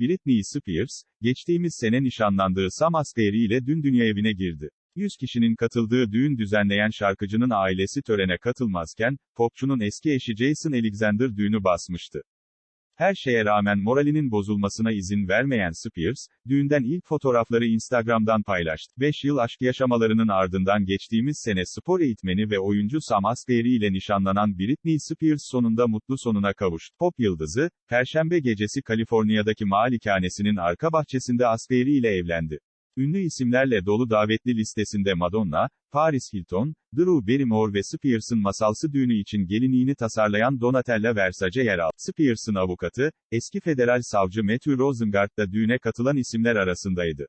Britney Spears, geçtiğimiz sene nişanlandığı Sam Asghari ile dün dünya evine girdi. 100 kişinin katıldığı düğün düzenleyen şarkıcının ailesi törene katılmazken, popçunun eski eşi Jason Alexander düğünü basmıştı. Her şeye rağmen moralinin bozulmasına izin vermeyen Spears, düğünden ilk fotoğrafları Instagram'dan paylaştı. 5 yıl aşk yaşamalarının ardından geçtiğimiz sene spor eğitmeni ve oyuncu Sam Asghari ile nişanlanan Britney Spears sonunda mutlu sonuna kavuştu. Pop yıldızı, Perşembe gecesi Kaliforniya'daki malikanesinin arka bahçesinde Asghari ile evlendi. Ünlü isimlerle dolu davetli listesinde Madonna, Paris Hilton, Drew Barrymore ve Spears'ın masalsı düğünü için gelinliğini tasarlayan Donatella Versace yer aldı. Spears'ın avukatı, eski federal savcı Matthew Rosengart da düğüne katılan isimler arasındaydı.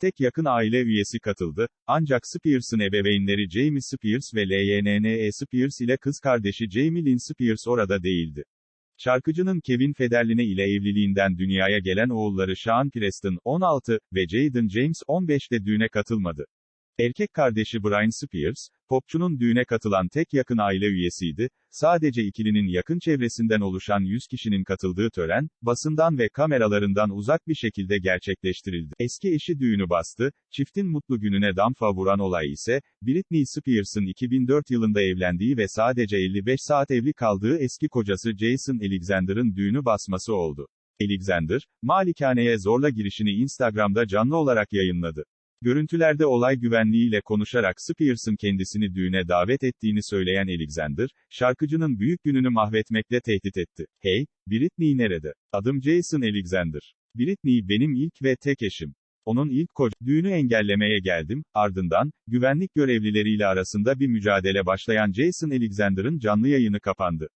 Tek yakın aile üyesi katıldı, ancak Spears'ın ebeveynleri Jamie Spears ve LYNNE Spears ile kız kardeşi Jamie Lynn Spears orada değildi. Şarkıcının Kevin Federline ile evliliğinden dünyaya gelen oğulları Sean Preston, 16, ve Jaden James, 15'te düğüne katılmadı. Erkek kardeşi Brian Spears, popçunun düğüne katılan tek yakın aile üyesiydi, sadece ikilinin yakın çevresinden oluşan 100 kişinin katıldığı tören, basından ve kameralarından uzak bir şekilde gerçekleştirildi. Eski eşi düğünü bastı, çiftin mutlu gününe damfa vuran olay ise, Britney Spears'ın 2004 yılında evlendiği ve sadece 55 saat evli kaldığı eski kocası Jason Alexander'ın düğünü basması oldu. Alexander, malikaneye zorla girişini Instagram'da canlı olarak yayınladı. Görüntülerde olay güvenliğiyle konuşarak Spears'ın kendisini düğüne davet ettiğini söyleyen Alexander, şarkıcının büyük gününü mahvetmekle tehdit etti. Hey, Britney nerede? Adım Jason Alexander. Britney benim ilk ve tek eşim. Onun ilk koca, düğünü engellemeye geldim, ardından, güvenlik görevlileriyle arasında bir mücadele başlayan Jason Alexander'ın canlı yayını kapandı.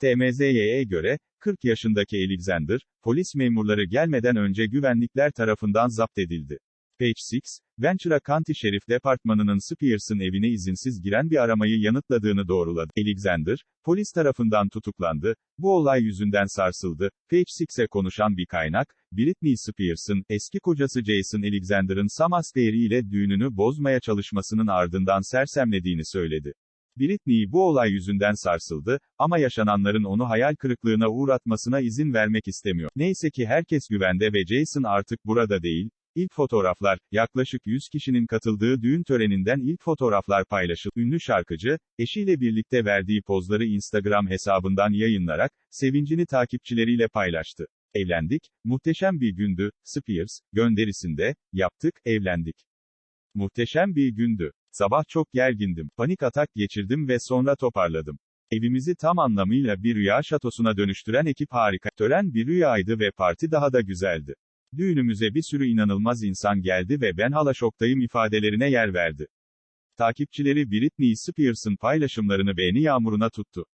TMZ'ye göre, 40 yaşındaki Alexander, polis memurları gelmeden önce güvenlikler tarafından zapt edildi. Page 6, Ventura County Şerif Departmanı'nın Spears'ın evine izinsiz giren bir aramayı yanıtladığını doğruladı. Alexander, polis tarafından tutuklandı, bu olay yüzünden sarsıldı. Page 6'e konuşan bir kaynak, Britney Spears'ın, eski kocası Jason Alexander'ın Sam Asghari ile düğününü bozmaya çalışmasının ardından sersemlediğini söyledi. Britney bu olay yüzünden sarsıldı, ama yaşananların onu hayal kırıklığına uğratmasına izin vermek istemiyor. Neyse ki herkes güvende ve Jason artık burada değil, İlk fotoğraflar, yaklaşık 100 kişinin katıldığı düğün töreninden ilk fotoğraflar paylaşıldı. Ünlü şarkıcı, eşiyle birlikte verdiği pozları Instagram hesabından yayınlarak, sevincini takipçileriyle paylaştı. Evlendik, muhteşem bir gündü, Spears, gönderisinde, yaptık, evlendik. Muhteşem bir gündü. Sabah çok gergindim, panik atak geçirdim ve sonra toparladım. Evimizi tam anlamıyla bir rüya şatosuna dönüştüren ekip harika. Tören bir rüyaydı ve parti daha da güzeldi. Düğünümüze bir sürü inanılmaz insan geldi ve ben hala şoktayım ifadelerine yer verdi. Takipçileri Britney Spears'ın paylaşımlarını beğeni yağmuruna tuttu.